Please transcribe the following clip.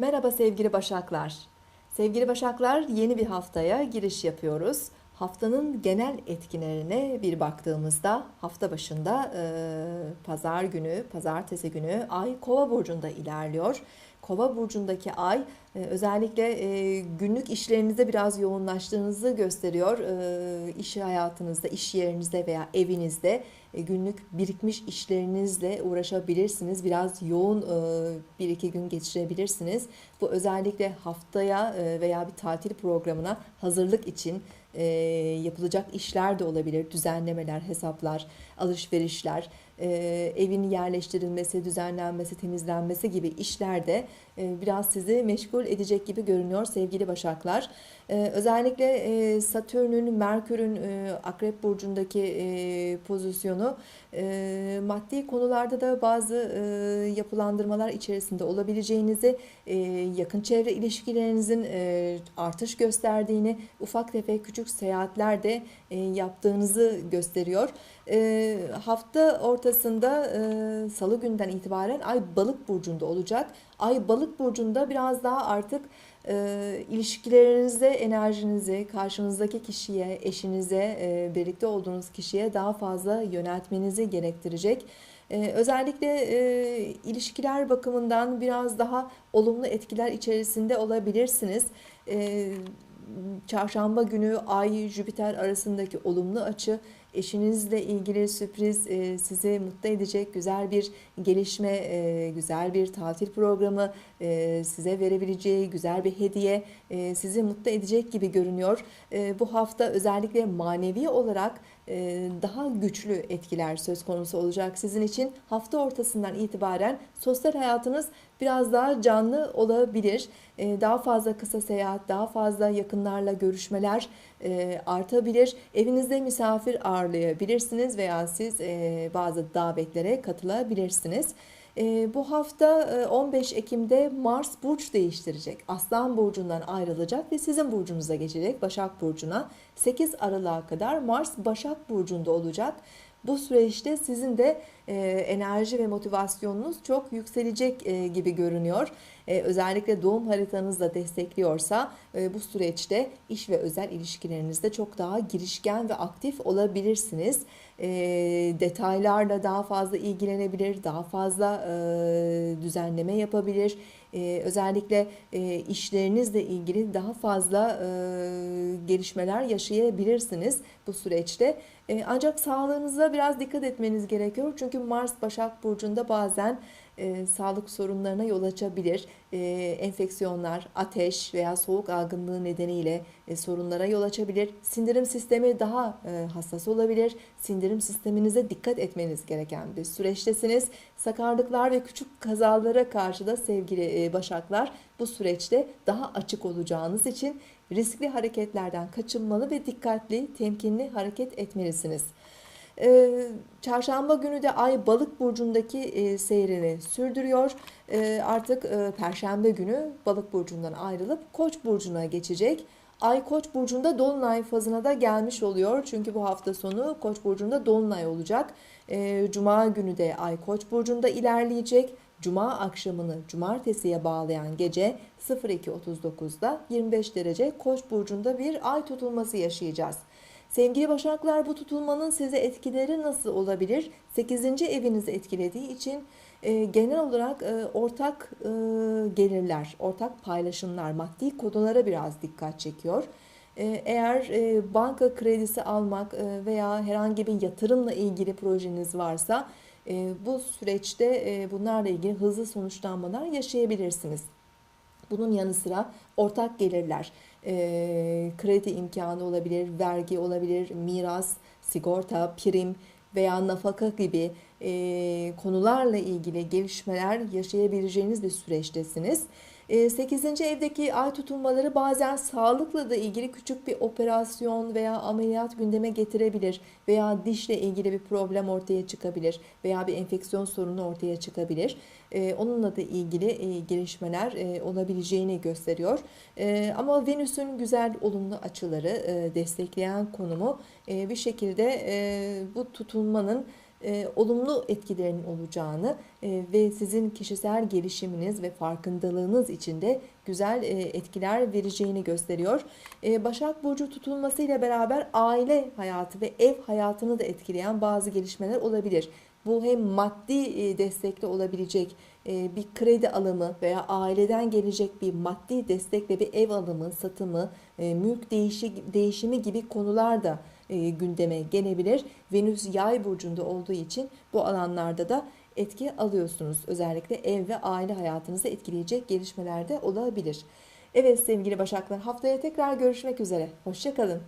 Merhaba sevgili Başaklar. Sevgili Başaklar yeni bir haftaya giriş yapıyoruz. Haftanın genel etkilerine bir baktığımızda hafta başında e, pazar günü, pazartesi günü ay kova burcunda ilerliyor. Kova burcundaki ay e, özellikle e, günlük işlerinizde biraz yoğunlaştığınızı gösteriyor. E, iş hayatınızda, iş yerinizde veya evinizde e, günlük birikmiş işlerinizle uğraşabilirsiniz. Biraz yoğun e, bir iki gün geçirebilirsiniz. Bu özellikle haftaya e, veya bir tatil programına hazırlık için yapılacak işler de olabilir. Düzenlemeler, hesaplar, alışverişler, evin yerleştirilmesi, düzenlenmesi, temizlenmesi gibi işlerde biraz sizi meşgul edecek gibi görünüyor sevgili Başaklar. Özellikle Satürn'ün, Merkür'ün Akrep Burcu'ndaki pozisyonu maddi konularda da bazı yapılandırmalar içerisinde olabileceğinizi, yakın çevre ilişkilerinizin artış gösterdiğini, ufak tefek küçük seyahatler de yaptığınızı gösteriyor. Hafta ortasında salı günden itibaren Ay Balık Burcu'nda olacak. Ay Balık Burcu'nda biraz daha artık e, ilişkilerinizde enerjinizi karşınızdaki kişiye, eşinize, e, birlikte olduğunuz kişiye daha fazla yöneltmenizi gerektirecek. E, özellikle e, ilişkiler bakımından biraz daha olumlu etkiler içerisinde olabilirsiniz. E, çarşamba günü Ay Jüpiter arasındaki olumlu açı eşinizle ilgili sürpriz e, sizi mutlu edecek güzel bir gelişme, e, güzel bir tatil programı e, size verebileceği güzel bir hediye sizi mutlu edecek gibi görünüyor. Bu hafta özellikle manevi olarak daha güçlü etkiler söz konusu olacak sizin için. Hafta ortasından itibaren sosyal hayatınız biraz daha canlı olabilir. Daha fazla kısa seyahat, daha fazla yakınlarla görüşmeler artabilir. Evinizde misafir ağır ağırlayabilirsiniz veya siz e, bazı davetlere katılabilirsiniz. E, bu hafta 15 e, Ekim'de Mars burç değiştirecek. Aslan burcundan ayrılacak ve sizin burcunuza geçecek Başak burcuna. 8 Aralık'a kadar Mars Başak burcunda olacak. Bu süreçte sizin de e, enerji ve motivasyonunuz çok yükselecek e, gibi görünüyor. E, özellikle doğum haritanız da destekliyorsa e, bu süreçte iş ve özel ilişkilerinizde çok daha girişken ve aktif olabilirsiniz. E, detaylarla daha fazla ilgilenebilir, daha fazla e, düzenleme yapabilir. Ee, özellikle e, işlerinizle ilgili daha fazla e, gelişmeler yaşayabilirsiniz bu süreçte. E, ancak sağlığınıza biraz dikkat etmeniz gerekiyor. Çünkü Mars Başak Burcu'nda bazen e, sağlık sorunlarına yol açabilir. E, enfeksiyonlar, ateş veya soğuk algınlığı nedeniyle e, sorunlara yol açabilir. Sindirim sistemi daha e, hassas olabilir. Sindirim sisteminize dikkat etmeniz gereken bir süreçtesiniz. Sakarlıklar ve küçük kazalara karşı da sevgili e, başaklar bu süreçte daha açık olacağınız için riskli hareketlerden kaçınmalı ve dikkatli, temkinli hareket etmelisiniz. Ee, çarşamba günü de Ay Balık burcundaki e, seyrini sürdürüyor. Ee, artık e, Perşembe günü Balık burcundan ayrılıp Koç burcuna geçecek. Ay Koç burcunda dolunay fazına da gelmiş oluyor. Çünkü bu hafta sonu Koç burcunda dolunay olacak. Ee, Cuma günü de Ay Koç burcunda ilerleyecek. Cuma akşamını cumartesiye bağlayan gece 02.39'da 25 derece Koç burcunda bir ay tutulması yaşayacağız. Sevgili Başaklar bu tutulmanın size etkileri nasıl olabilir? 8. evinizi etkilediği için e, genel olarak e, ortak e, gelirler, ortak paylaşımlar, maddi konulara biraz dikkat çekiyor. E, eğer e, banka kredisi almak e, veya herhangi bir yatırımla ilgili projeniz varsa e, bu süreçte e, bunlarla ilgili hızlı sonuçlanmalar yaşayabilirsiniz. Bunun yanı sıra ortak gelirler, e, kredi imkanı olabilir, vergi olabilir, miras, sigorta, prim veya nafaka gibi e, konularla ilgili gelişmeler yaşayabileceğiniz bir süreçtesiniz. 8. Ee, evdeki ay tutulmaları bazen sağlıkla da ilgili küçük bir operasyon veya ameliyat gündeme getirebilir veya dişle ilgili bir problem ortaya çıkabilir veya bir enfeksiyon sorunu ortaya çıkabilir. Ee, onunla da ilgili e, gelişmeler e, olabileceğini gösteriyor. Ee, ama Venüs'ün güzel olumlu açıları e, destekleyen konumu bir şekilde bu tutulmanın e, olumlu etkilerinin olacağını e, ve sizin kişisel gelişiminiz ve farkındalığınız için de güzel e, etkiler vereceğini gösteriyor. E, Başak Burcu tutulmasıyla beraber aile hayatı ve ev hayatını da etkileyen bazı gelişmeler olabilir. Bu hem maddi e, destekle olabilecek e, bir kredi alımı veya aileden gelecek bir maddi destekle bir ev alımı, satımı, e, mülk değişi, değişimi gibi konular da e, gündeme gelebilir. Venüs yay burcunda olduğu için bu alanlarda da etki alıyorsunuz. Özellikle ev ve aile hayatınızı etkileyecek gelişmeler de olabilir. Evet sevgili Başaklar haftaya tekrar görüşmek üzere. Hoşçakalın.